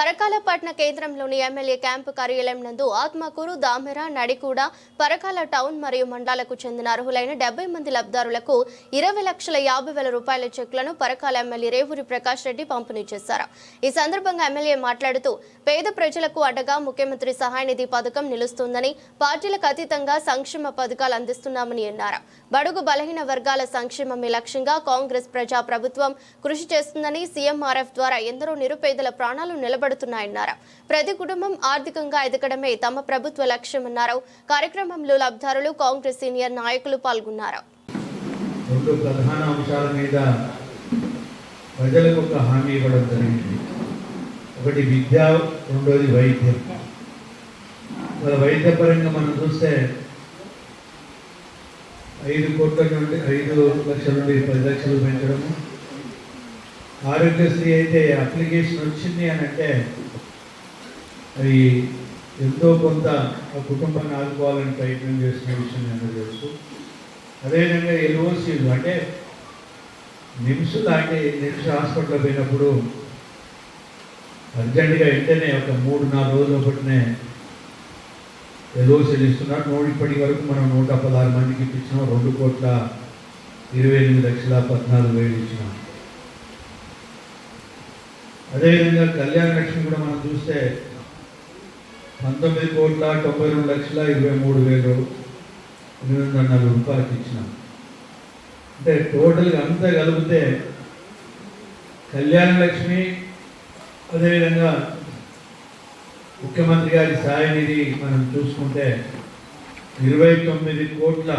పరకాలపట్న కేంద్రంలోని MLA camp కార్యాలయం నందు ఆత్మకూరు దామెర నడికూడ పరకాల టౌన్ మరియు మండలాలకు చెందిన అర్హులైన డెబ్బై మంది లబ్ధారులకు ఇరవై లక్షల యాభై వేల రూపాయల చెక్లను పరకాల ఎమ్మెల్యే రేవూరి ప్రకాష్ రెడ్డి పంపిణీ చేశారు. ఈ సందర్భంగా ఎమ్మెల్యే మాట్లాడుతూ పేద ప్రజలకు అడ్డగా ముఖ్యమంత్రి సహాయ నిధి పథకం నిలుస్తుందని పార్టీలకు అతీతంగా సంక్షేమ పథకాలు అందిస్తున్నామని అన్నారు. బడుగు బలహీన వర్గాల సంక్షేమమే లక్ష్యంగా కాంగ్రెస్ ప్రజా ప్రభుత్వం కృషి చేస్తుందని సీఎంఆర్ఎఫ్ ద్వారా ఎందరో నిరుపేదల ప్రాణాలు నిలబడుతున్నాయన్నారు ప్రతి కుటుంబం ఆర్థికంగా ఎదగడమే తమ ప్రభుత్వ లక్ష్యమన్నారు. కార్యక్రమంలో లబ్ధారులు కాంగ్రెస్ సీనియర్ నాయకులు పాల్గొన్నారు. రెండు ప్రధాన అంశాల మీద ప్రజలకు ఒక హామీ ఇవ్వడం జరిగింది. ఒకటి విద్య రెండోది వైద్యం. మరి వైద్యపరంగా మనం చూస్తే ఐదు కోట్ల నుండి ఐదు లక్షల నుండి పది లక్షలు పెంచడము ఆరోగ్యశ్రీ అయితే అప్లికేషన్ వచ్చింది అని అంటే అది ఎంతో కొంత ఆ కుటుంబాన్ని ఆదుకోవాలని ప్రయత్నం చేసిన విషయం నేను తెలుసు. అదేవిధంగా ఎల్ఓసీలు అంటే నిమ్స్ దాటి నిమ్స్ హాస్పిటల్ పోయినప్పుడు అర్జెంటుగా వెంటనే ఒక మూడు నాలుగు రోజుల ఒకటినే ఎల్ఓసీలు ఇస్తున్నారు. నూట ఇప్పటి వరకు మనం నూట పదహారు మందికి ఇప్పించినాం. రెండు కోట్ల ఇరవై ఎనిమిది లక్షల పద్నాలుగు వేలు ఇచ్చినాం. అదేవిధంగా కళ్యాణ లక్ష్మి కూడా మనం చూస్తే పంతొమ్మిది కోట్ల తొంభై రెండు లక్షల ఇరవై మూడు వేలు ఎనిమిది వందల నలభై రూపాయలకి ఇచ్చినాం. అంటే టోటల్గా అంతా కలిపితే కళ్యాణ లక్ష్మి అదేవిధంగా ముఖ్యమంత్రి గారి సాయనిధి మనం చూసుకుంటే ఇరవై తొమ్మిది కోట్ల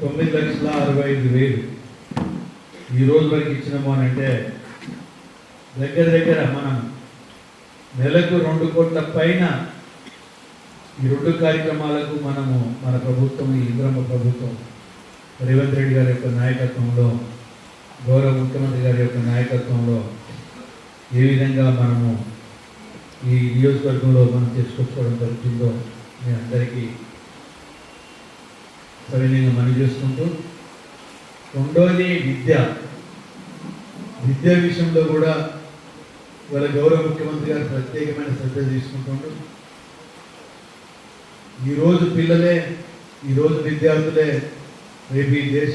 తొమ్మిది లక్షల అరవై ఐదు వేలు. ఈ రోజు వరకు ఇచ్చినాము అని అంటే దగ్గర దగ్గర మనం నెలకు రెండు కోట్ల పైన ఈ రెండు కార్యక్రమాలకు మనము మన ప్రభుత్వం ఈ ఇంద్రమ్మ ప్రభుత్వం రేవంత్ రెడ్డి గారి యొక్క నాయకత్వంలో గౌరవ ముఖ్యమంత్రి గారి యొక్క నాయకత్వంలో ఏ విధంగా మనము ఈ నియోజకవర్గంలో మనం తీసుకొచ్చుకోవడం జరుగుతుందో మీ అందరికీ సవినీయంగా మనవి చేసుకుంటూ రెండోది విద్య. విద్య విషయంలో కూడా వాళ్ళ గౌరవ ముఖ్యమంత్రి గారు ప్రత్యేకమైన శ్రద్ధ తీసుకుంటుండ్రు ఈరోజు పిల్లలే ఈరోజు విద్యార్థులే రేపు ఈ దేశ